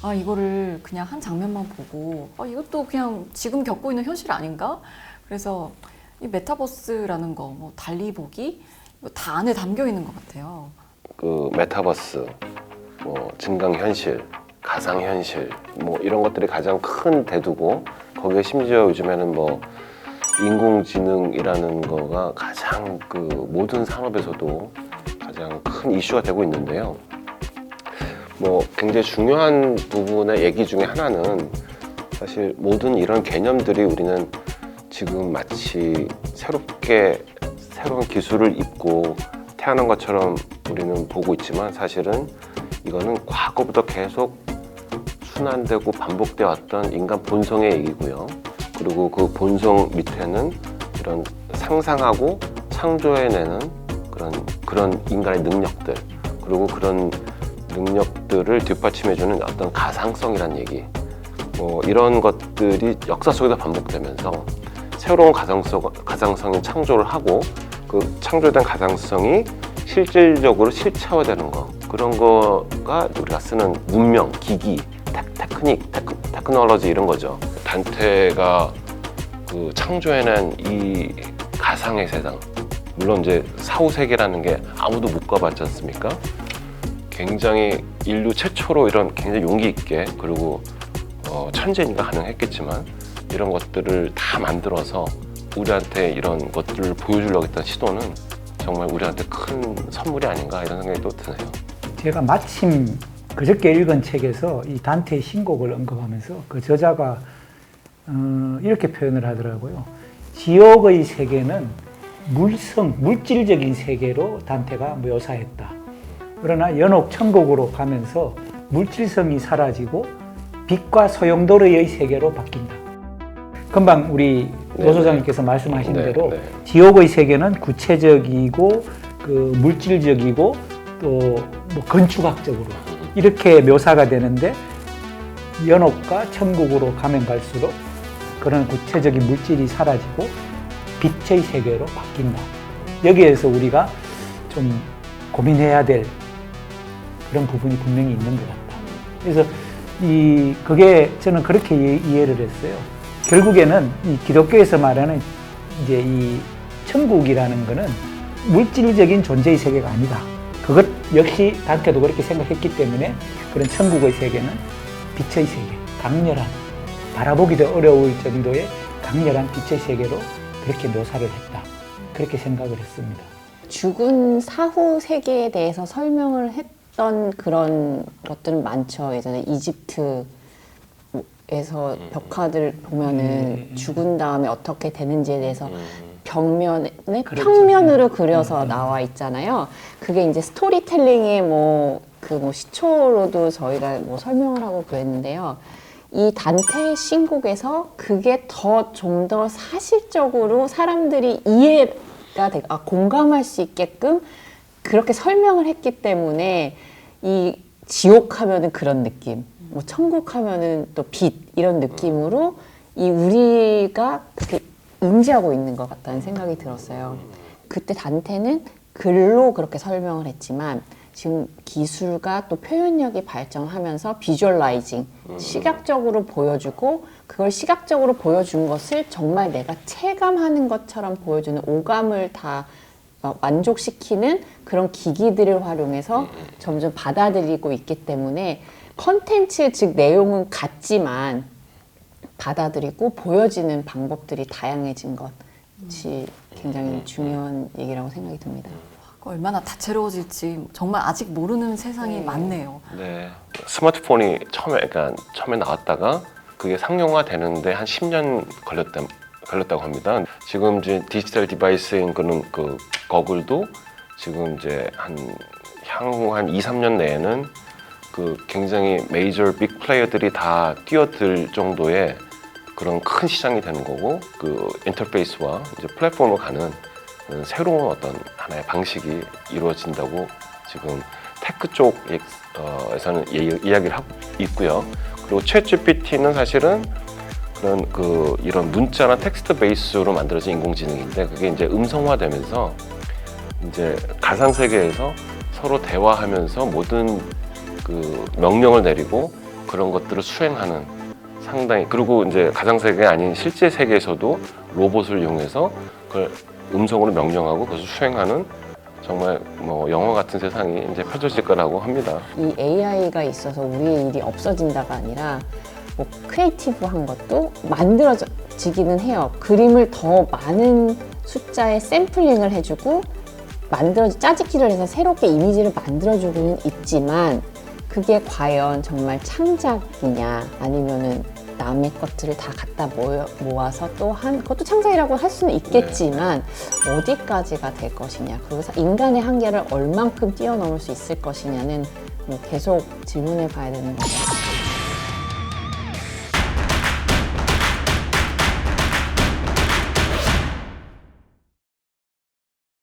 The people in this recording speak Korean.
아 이거를 그냥 한 장면만 보고 아 이것도 그냥 지금 겪고 있는 현실 아닌가? 그래서 이 메타버스라는 거, 뭐 달리 보기 다 안에 담겨 있는 것 같아요. 그 메타버스, 뭐 증강 현실, 가상 현실, 뭐 이런 것들이 가장 큰 대두고 거기에 심지어 요즘에는 뭐 인공지능이라는 거가 가장 그 모든 산업에서도 가장 큰 이슈가 되고 있는데요. 뭐 굉장히 중요한 부분의 얘기 중에 하나는 사실 모든 이런 개념들이 우리는 지금 마치 새롭게 새로운 기술을 입고 태어난 것처럼 우리는 보고 있지만 사실은 이거는 과거부터 계속 순환되고 반복되어 왔던 인간 본성의 얘기고요. 그리고 그 본성 밑에는 이런 상상하고 창조해내는 그런 그런 인간의 능력들 그리고 그런 능력들을 뒷받침해주는 어떤 가상성이란 얘기 뭐 이런 것들이 역사 속에서 반복되면서 새로운 가상성, 가상성인 창조를 하고 그 창조된 가상성이 실질적으로 실체화되는 거 그런 거가 우리가 쓰는 문명, 기기, 테, 테크닉, 테크, 테크놀로지 이런 거죠. 단테가 그 창조해낸 이 가상의 세상 물론 이제 사후 세계라는 게 아무도 못 가봤지 않습니까? 굉장히 인류 최초로 이런 굉장히 용기 있게 그리고 어, 천재니까 가능했겠지만 이런 것들을 다 만들어서 우리한테 이런 것들을 보여주려고 했던 시도는 정말 우리한테 큰 선물이 아닌가 이런 생각이 또 드네요. 제가 마침 그저께 읽은 책에서 이 단테의 신곡을 언급하면서 그 저자가 어, 이렇게 표현을 하더라고요. 지옥의 세계는 물성, 물질적인 세계로 단테가 묘사했다. 그러나 연옥 천국으로 가면서 물질성이 사라지고 빛과 소용돌이의 세계로 바뀐다. 금방 우리 네, 노 소장님께서 말씀하신 네, 대로 네. 지옥의 세계는 구체적이고 그 물질적이고 또 뭐 건축학적으로 이렇게 묘사가 되는데 연옥과 천국으로 가면 갈수록 그런 구체적인 물질이 사라지고 빛의 세계로 바뀐다. 여기에서 우리가 좀 고민해야 될 그런 부분이 분명히 있는 것 같다. 그래서 이 그게 저는 그렇게 이- 이해를 했어요. 결국에는 이 기독교에서 말하는 이제 이 천국이라는 거는 물질적인 존재의 세계가 아니다. 그것 역시 단테도 그렇게 생각했기 때문에 그런 천국의 세계는 빛의 세계, 강렬한 바라보기도 어려울 정도의 강렬한 빛의 세계로 그렇게 묘사를 했다. 그렇게 생각을 했습니다. 죽은 사후 세계에 대해서 설명을 했 던 그런 것들은 많죠. 예전에 이집트 에서 벽화들 보면은 음. 죽은 다음에 어떻게 되는지에 대해서 음. 벽면에 그렇죠. 평면으로 네. 그려서 나와 있잖아요. 그게 이제 스토리텔링의 뭐 그 뭐 시초로도 저희가 뭐 설명을 하고 그랬는데요. 이 단테의 신곡에서 그게 더 좀 더 사실적으로 사람들이 이해가 되, 아 공감할 수 있게끔 그렇게 설명을 했기 때문에 이 지옥 하면은 그런 느낌, 뭐 천국 하면은 또 빛 이런 느낌으로 이 우리가 그렇게 인지하고 있는 것 같다는 생각이 들었어요. 그때 단테는 글로 그렇게 설명을 했지만 지금 기술과 또 표현력이 발전하면서 비주얼라이징, 시각적으로 보여주고 그걸 시각적으로 보여준 것을 정말 내가 체감하는 것처럼 보여주는 오감을 다 어, 만족시키는 그런 기기들을 활용해서 점점 받아들이고 있기 때문에 컨텐츠 즉 내용은 같지만 받아들이고 보여지는 방법들이 다양해진 것이 굉장히 중요한 얘기라고 생각이 듭니다. 얼마나 다채로워질지 정말 아직 모르는 세상이 네. 많네요. 네. 스마트폰이 처음에 그러니까 처음에 나왔다가 그게 상용화 되는데 한 10년 걸렸다 걸렸다고 합니다. 지금 이제 디지털 디바이스인 그런 그 거글도 지금 이제 한 향후 한 2, 3년 내에는 그 굉장히 메이저 빅 플레이어들이 다 뛰어들 정도의 그런 큰 시장이 되는 거고 그 인터페이스와 이제 플랫폼으로 가는 그 새로운 어떤 하나의 방식이 이루어진다고 지금 테크 쪽에서는 이야기를 하고 있고요. 그리고 챗 GPT는 사실은 그런 그 이런 문자나 텍스트 베이스로 만들어진 인공지능인데 그게 이제 음성화되면서 이제 가상 세계에서 서로 대화하면서 모든 그 명령을 내리고 그런 것들을 수행하는 상당히 그리고 이제 가상 세계가 아닌 실제 세계에서도 로봇을 이용해서 그걸 음성으로 명령하고 그것을 수행하는 정말 뭐 영화 같은 세상이 이제 펼쳐질 거라고 합니다. 이 AI가 있어서 우리의 일이 없어진다가 아니라 뭐 크리에이티브한 것도 만들어지기는 해요. 그림을 더 많은 숫자의 샘플링을 해주고 만들어 짜집기를 해서 새롭게 이미지를 만들어주고는 있지만 그게 과연 정말 창작이냐 아니면은 남의 것들을 다 갖다 모여, 모아서 또 한 그것도 창작이라고 할 수는 있겠지만 어디까지가 될 것이냐 그리고 인간의 한계를 얼만큼 뛰어넘을 수 있을 것이냐는 뭐 계속 질문해 봐야 되는 거죠.